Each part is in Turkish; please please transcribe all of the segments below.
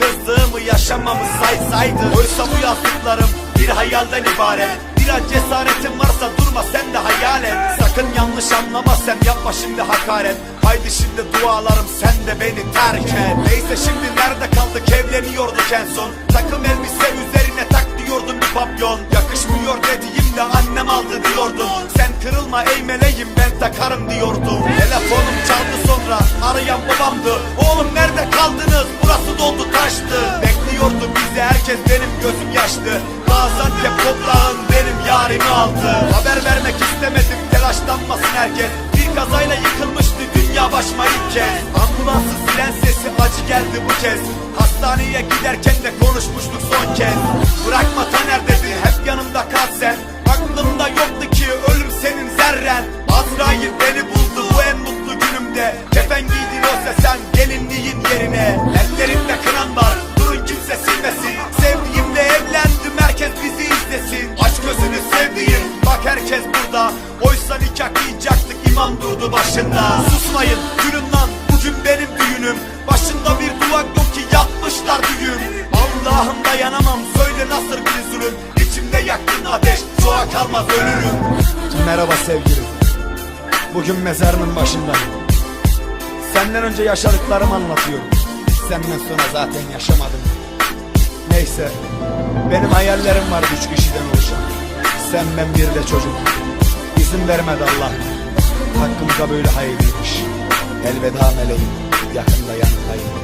kızdığımı yaşamamı saysaydın Oysa bu yazdıklarım bir hayalden ibaret. Biraz cesaretin varsa durma sen de hayal et. Sakın yanlış anlama sen yapma şimdi hakaret. Haydi şimdi dualarım sen de beni terk et. Neyse şimdi nerede kaldık? Evleniyorduk en son. Takım elbise üzerine tak diyordum bir papyon. Yakışmıyor dediğimde annem aldı diyordun Sen kırılma ey meleğim ben takarım diyordum Telefonum çaldı sonra arayan babamdı. Oğlum nerede kaldınız? Burası doldu taştı. Bekliyordu bizi herkes benim gözüm yaşlı Gaziantep toprağın benim yarimi aldı. Haber vermek istemedim telaşlanmasın herkes. Bir kazayla yıkılmıştı dünya başıma ilk kez. Ambulansın silen sesi acı geldi bu kez. Hastaneye giderken de konuşmuştuk son kez. Bırakma Taner dedi hep yanımda kal sen Aklımda yoktu ki ölüm senin zerren. Azrail beni buldu bu en mutlu günümde. Kefen giydin oysa sen gelinliğin yerine. Ellerimde kıran var durun kimse silmesin. Sevdiğimle evlendim herkes bizi izlesin. Aç gözünü sevdiğim bak herkes burada. Oysa nikah kıyacaktık imam durdu başında. Susmayın gülün lan bugün benim düğünüm. Başında bir duvak yok ki yapmışlar düğün. Allah'ım dayanamam kalmaz ölürüm. Merhaba sevgilim. Bugün mezarının başındayım Senden önce yaşadıklarımı anlatıyorum. Senden sonra zaten yaşamadım. Neyse Benim hayallerim var üç kişiden oluşan. Sen ben bir de çocuk. İzin vermedi Allah. Hakkımıza böyle hayırlıymış. Elveda meleğim Yakında yanındayım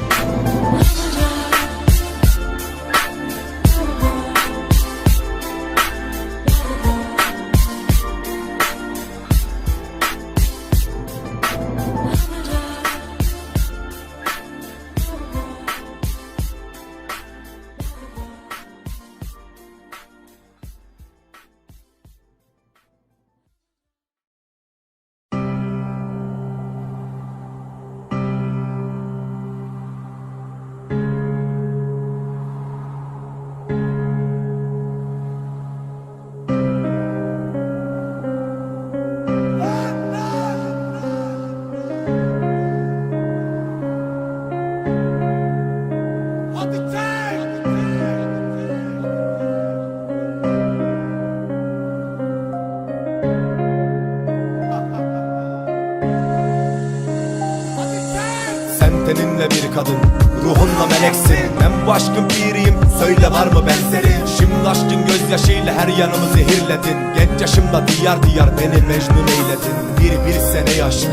kadın Ruhunla meleksin. Ben bu aşkın piriyim Söyle var mı benzeri? Şimdi aşkın gözyaşıyla her yanımı zehirledin. Genç yaşımda diyar diyar beni mecnun eyledin. Bir bir sene aşk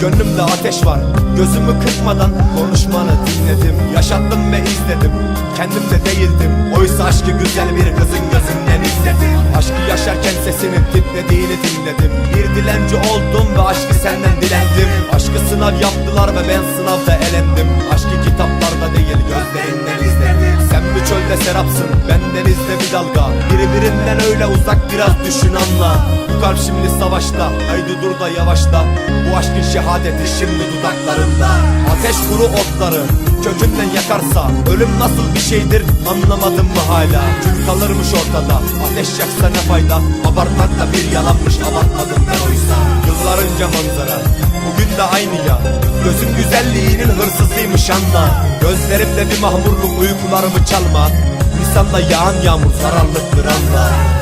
Gönlümde ateş var. Gözümü kırpmadan konuşmanı dinledim. Yaşattım ve izledim Kendimde değildim. Oysa aşkı güzel bir kızın gözünden izledim. Aşkı yaşarken sesinin titrediğini dinledim. Bir dilenci oldum ve aşkı senden dilendim. Aşkı sınav yaptılar ve ben sınavda elendim. Aşkı kitaplarda değil gözlerinden izledim. Sen bir çölde serapsın ben denizde bir dalga. Birbirinden öyle uzak biraz düşün anla. Bu kalp şimdi savaşta haydi dur da yavaşla. Bu aşkın şehadeti şimdi dudaklarında. Ateş kuru otları kökünden yakarsa. Ölüm nasıl bir şeydir anlamadım mı hala? Kül kalırmış ortada ateş yaksa ne fayda? Abartmak da bir yalanmış abartmadım Yıllarınca manzara bugün de aynı ya. Gözün güzelliğinin hırsızıymış anla Gözlerimde bir mahmurluk uykularımı çalma. Nisan'da yağan yağmur zararlıktır anla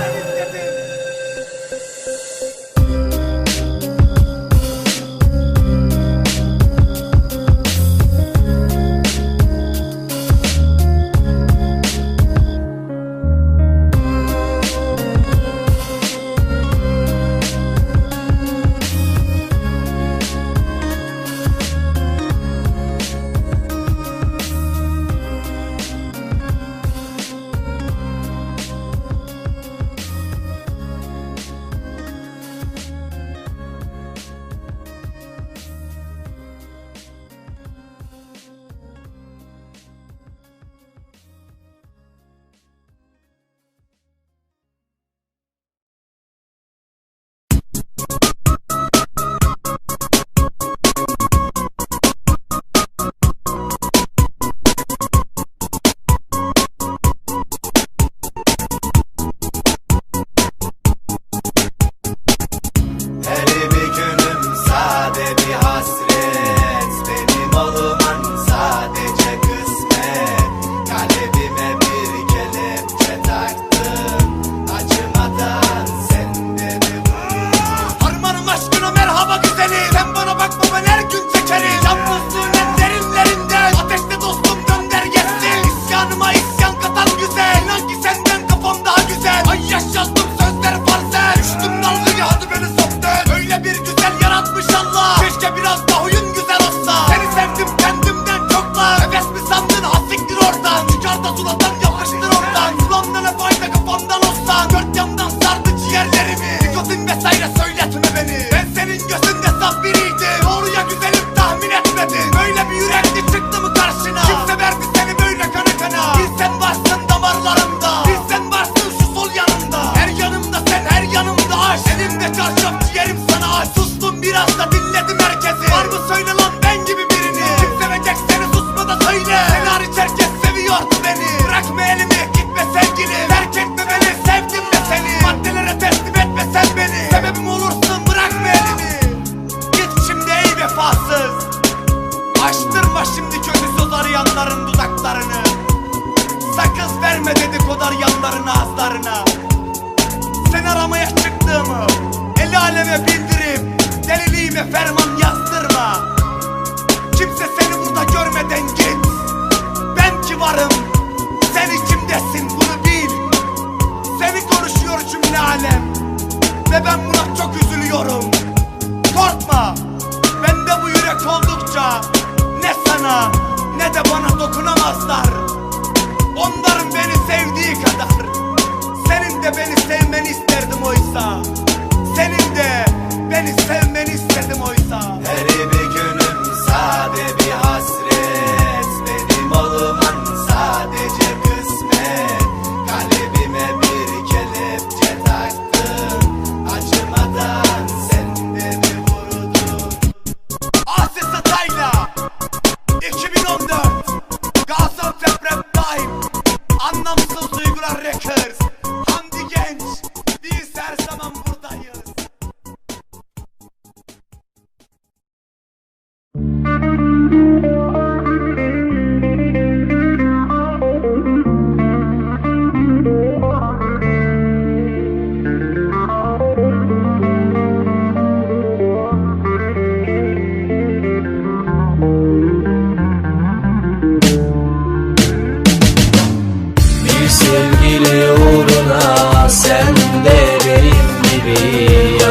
be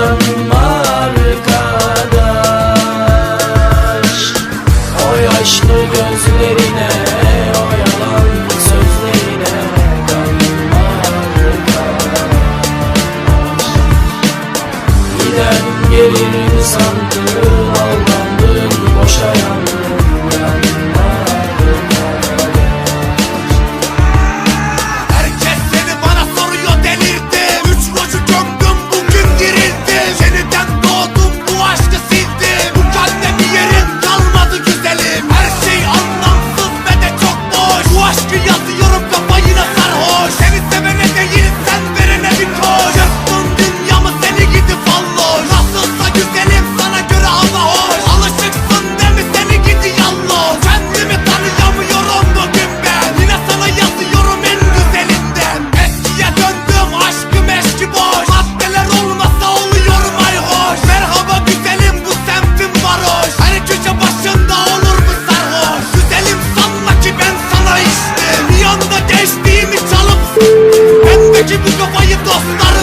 Geçin bu kafayı dostlar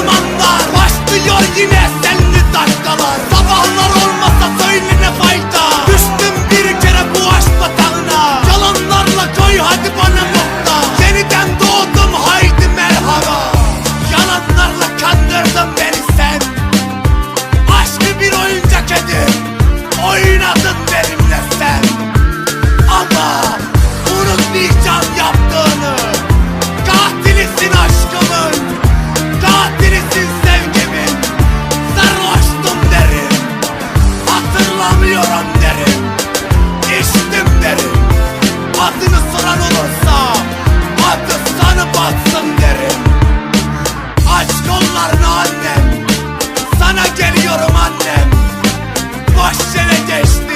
alamıyorum derim. İçtim derim. Adını soran olursa Adı sana batsın derim. Aç kollarını annem. Sana geliyorum annem. Boş yere geçtim.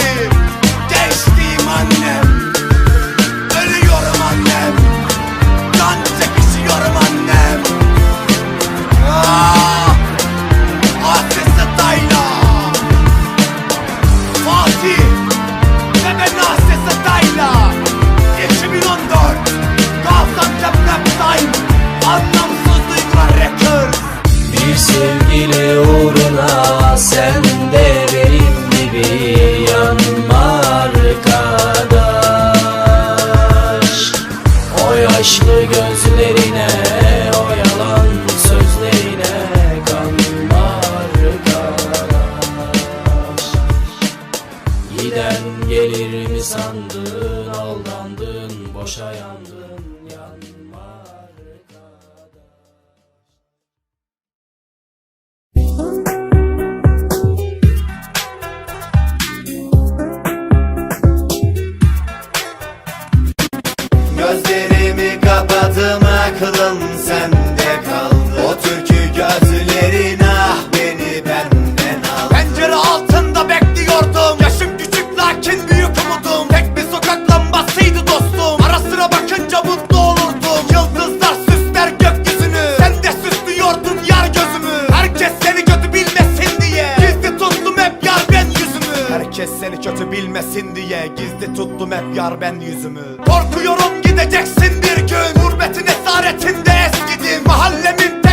Yar ben yüzümü. Korkuyorum gideceksin bir gün. Gurbetin esaretinde eskidim Mahallemin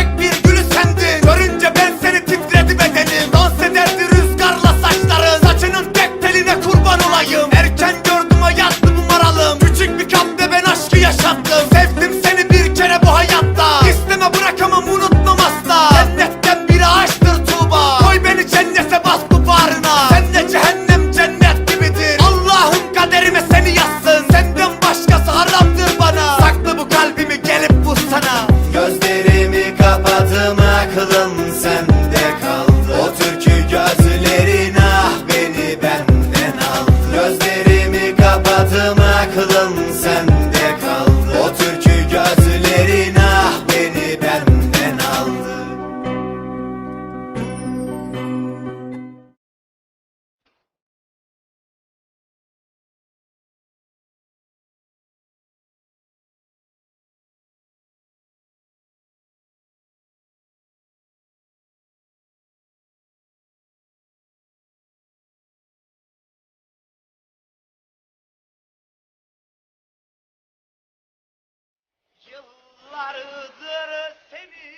Yıllardır seni.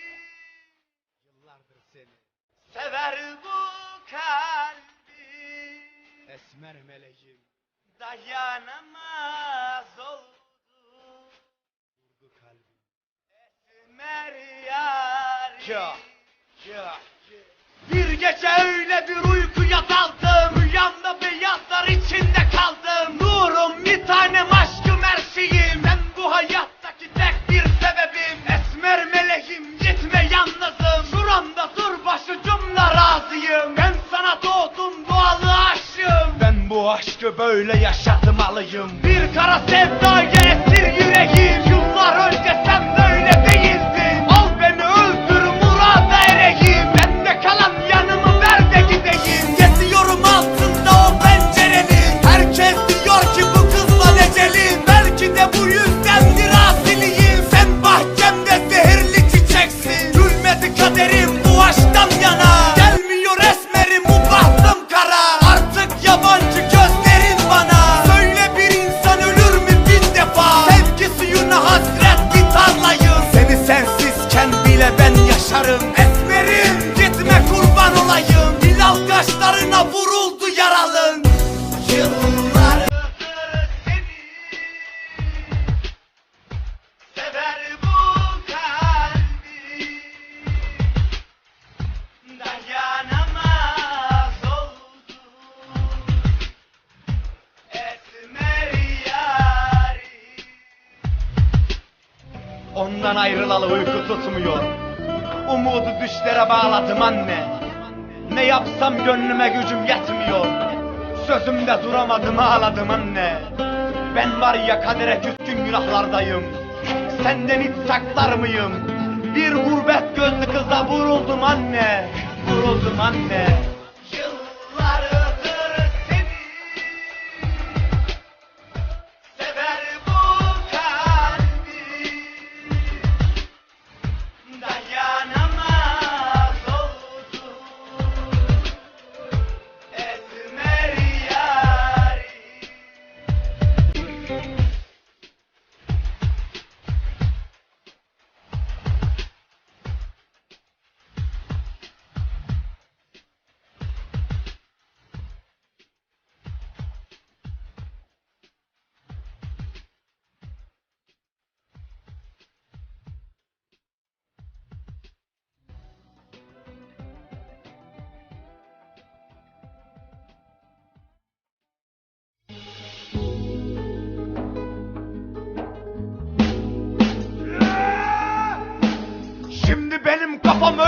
Yıllardır seni Sever bu kalbi. Esmer meleğim Dayanamaz oldu Vurdu kalbim. Esmer yarim Ya Ya bir gece öyle bir uykuya daldım Aşkı böyle yaşatmalıyım. Bir kara sevdaya Ondan ayrılalı uyku tutmuyor. Umudu düşlere bağladım anne. Ne yapsam gönlüme gücüm yetmiyor. Sözümde duramadım ağladım anne. Ben var ya kadere küskün günahlardayım. Senden hiç saklar mıyım? Bir gurbet gözlü kıza vuruldum anne. Vuruldum anne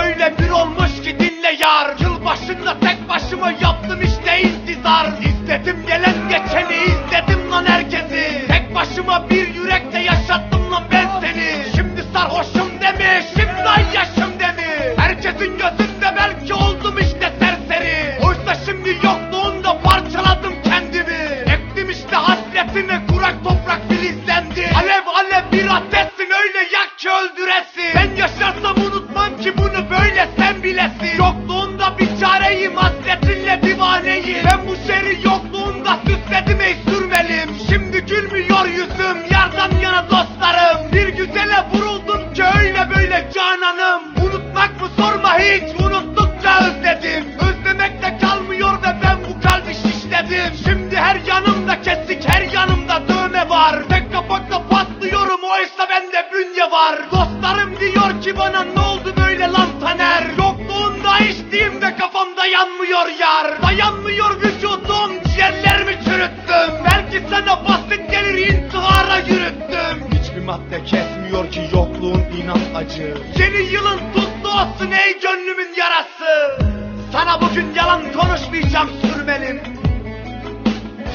öyle bir olmuş ki dinle yar. Yılbaşında tek başıma yaptım işte intizar. İzledim gelen geçeni izledim lan herkesi. Tek başıma bir yürekte yaşattım lan ben seni. Şimdi sarhoşum demiş şimdi yaşım demiş. Herkesin gözünde belki oldum işte serseri. Oysa şimdi yokluğunda parçaladım kendimi. Ektim işte hasretimi kurak toprak filizlendi. Alev alev bir ateşsin öyle yak ki öldüresin. Ben yaşarsam acı. Yeni yılın tuttu olsun ey gönlümün yarası. Sana bugün yalan konuşmayacağım sürmelim.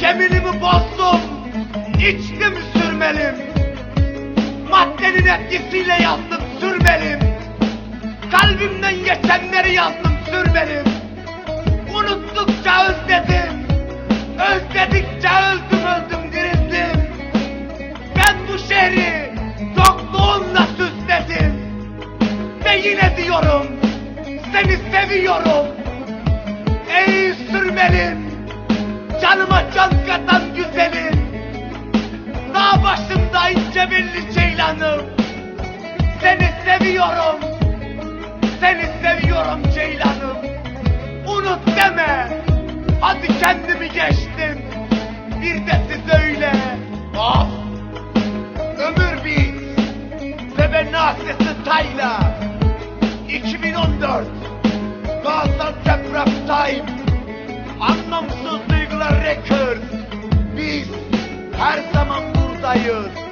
Yeminimi bozdum içtim sürmelim. Maddenin etkisiyle yazdım sürmelim. Kalbimden geçenleri yazdım sürmelim. Unuttukça özledim Özledikçe öldüm öldüm dirildim. Ben bu şehri seviyorum. Ey sürmelim, canıma can katan güzelim. Dağ başında ince belli ceylanım. Seni seviyorum, seni seviyorum ceylanım. Unut deme, hadi kendimi geçtim. Bir de siz öyle. Ah! Ömür bir. Sebenasesi Tayla. 2014 sahip anlamsız duygular rekör. Biz her zaman buradayız.